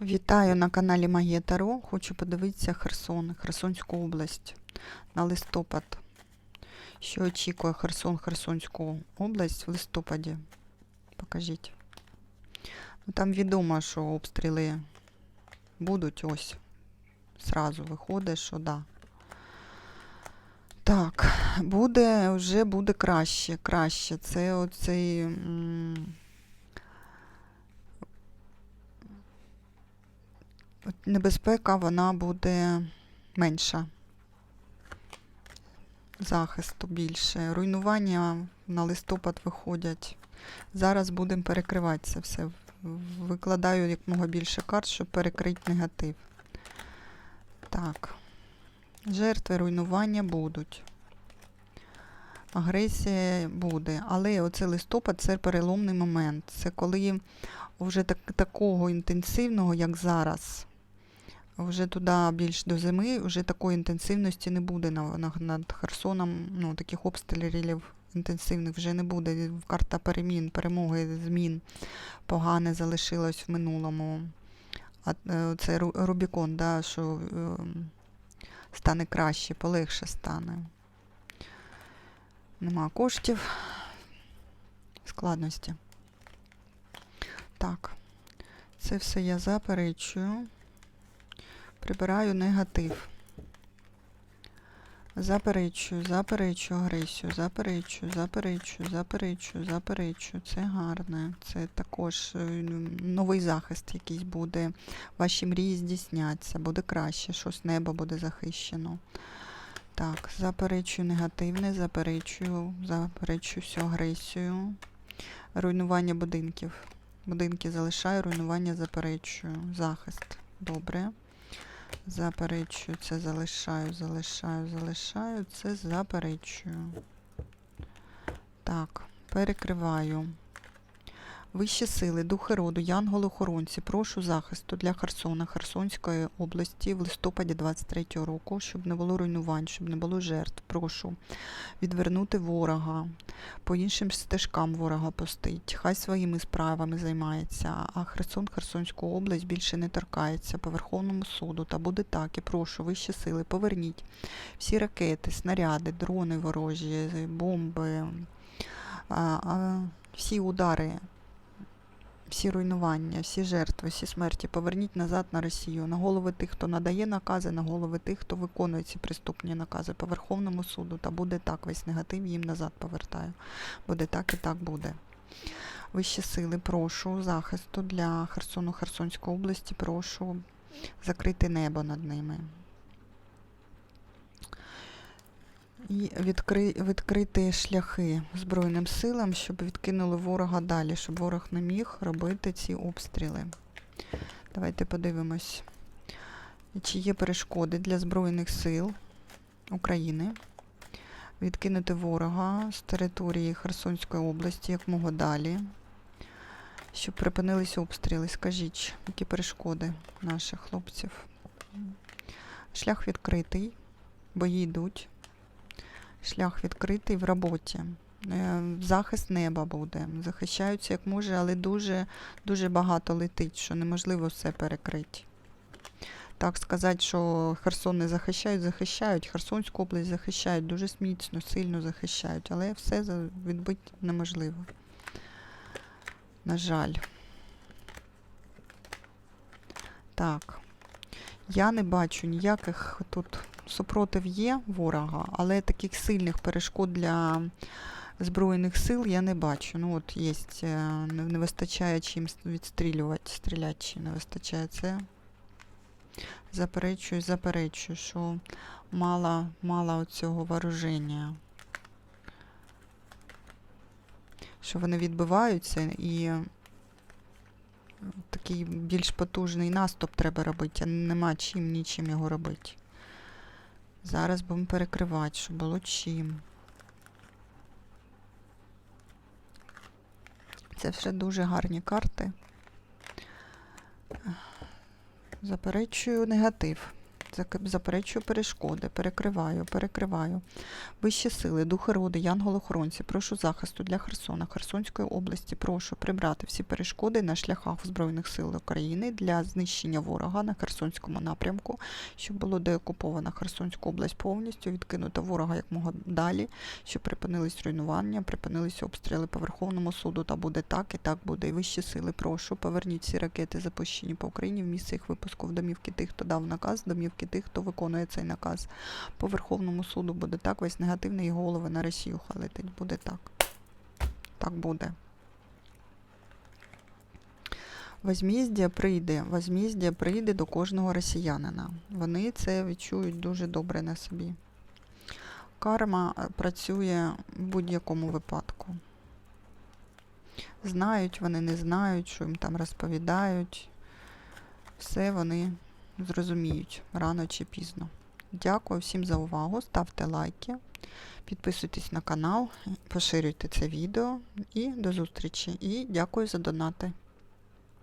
Вітаю на каналі Магія Таро. Хочу подивитися Херсон, Херсонську область на листопад. Що очікує Херсон, Херсонську область в листопаді? Покажіть. Ну, там відомо, що обстріли будуть ось. Зразу виходить, що да. Так, буде, вже буде краще, краще. Це оцей. м, небезпека вона буде менша. Захисту більше. Руйнування на листопад виходять. Зараз будемо перекривати це все. Викладаю якмога більше карт, щоб перекрити негатив. Так. Жертви руйнування будуть. Агресія буде. Але оце листопад це переломний момент. Це коли вже так, такого інтенсивного, як зараз. Вже туди більш до зими, вже такої інтенсивності не буде на, на, над Херсоном. Ну, таких обстрілів інтенсивних вже не буде. Карта перемін, перемоги, змін погане залишилось в минулому. А е, це Рубікон, да, що е, стане краще, полегше стане. Нема коштів, складності. Так, це все я заперечую. Прибираю негатив. Заперечую, заперечую агресію, заперечую, заперечую, заперечую, заперечую. Це гарне. Це також е, новий захист якийсь буде. Ваші мрії здійсняться, буде краще, щось небо буде захищено. Так, заперечую негативне, заперечую, заперечую всю агресію. Руйнування будинків. Будинки залишаю, руйнування заперечую. Захист. Добре. Заперечую, це залишаю, залишаю, залишаю, це заперечую. Так, перекриваю. Вищі сили, духи роду, янголи-охоронці, прошу захисту для Херсона, Херсонської області в листопаді 23-го року, щоб не було руйнувань, щоб не було жертв. Прошу відвернути ворога, по іншим стежкам ворога пустить. Хай своїми справами займається, а Херсон, Херсонську область більше не торкається по Верховному суду. Та буде так. І прошу, вищі сили, поверніть всі ракети, снаряди, дрони ворожі, бомби, а, всі удари. Всі руйнування, всі жертви, всі смерті поверніть назад на Росію, на голови тих, хто надає накази, на голови тих, хто виконує ці приступні накази по Верховному суду. Та буде так, весь негатив їм назад повертаю. Буде так і так буде. Вищі сили, прошу захисту для Херсону, Херсонської області, прошу закрити небо над ними. І відкри... відкрити шляхи Збройним силам, щоб відкинули ворога далі, щоб ворог не міг робити ці обстріли. Давайте подивимось, чи є перешкоди для Збройних сил України відкинути ворога з території Херсонської області якмога далі, щоб припинились обстріли. Скажіть, які перешкоди наших хлопців? Шлях відкритий, бої йдуть. Шлях відкритий в роботі. Е, Захист неба буде. Захищаються як може, але дуже, дуже багато летить, що неможливо все перекрити. Так сказати, що Херсон не захищають, захищають. Херсонську область захищають, дуже міцно, сильно захищають, але все відбити неможливо. На жаль. Так. Я не бачу ніяких тут супротив є ворога, але таких сильних перешкод для Збройних сил я не бачу. Ну от є, не, не вистачає чим відстрілювати, стріляти чим не вистачає це. Заперечую, заперечую, що мало, мало цього вооруження. Що вони відбиваються і такий більш потужний наступ треба робити, а нема чим нічим його робити. Зараз будемо перекривати, щоб було чим. Це все дуже гарні карти. Заперечую негатив. Заперечую перешкоди, перекриваю, перекриваю. Вищі сили, духи роди, янголи-охоронці, прошу захисту для Херсона, Херсонської області. Прошу прибрати всі перешкоди на шляхах Збройних сил України для знищення ворога на Херсонському напрямку, щоб було деокупована Херсонська область повністю, відкинута ворога якмога далі, щоб припинились руйнування, припинились обстріли по Верховному суду. Та буде так і так буде. І вищі сили, прошу, поверніть всі ракети, запущені по Україні в місце їх випуску в домівки тих, хто дав наказ, домівки тих, хто виконує цей наказ. По Верховному суду буде так, весь негативний і голови на Росію хай летить. Буде так. Так буде. Возміздя прийде, возміздя прийде до кожного росіянина. Вони це відчують дуже добре на собі. Карма е, працює в будь-якому випадку. Знають вони, не знають, що їм там розповідають. Все вони зрозуміють рано чи пізно. Дякую всім за увагу. Ставте лайки, підписуйтесь на канал, поширюйте це відео і до зустрічі. І дякую за донати.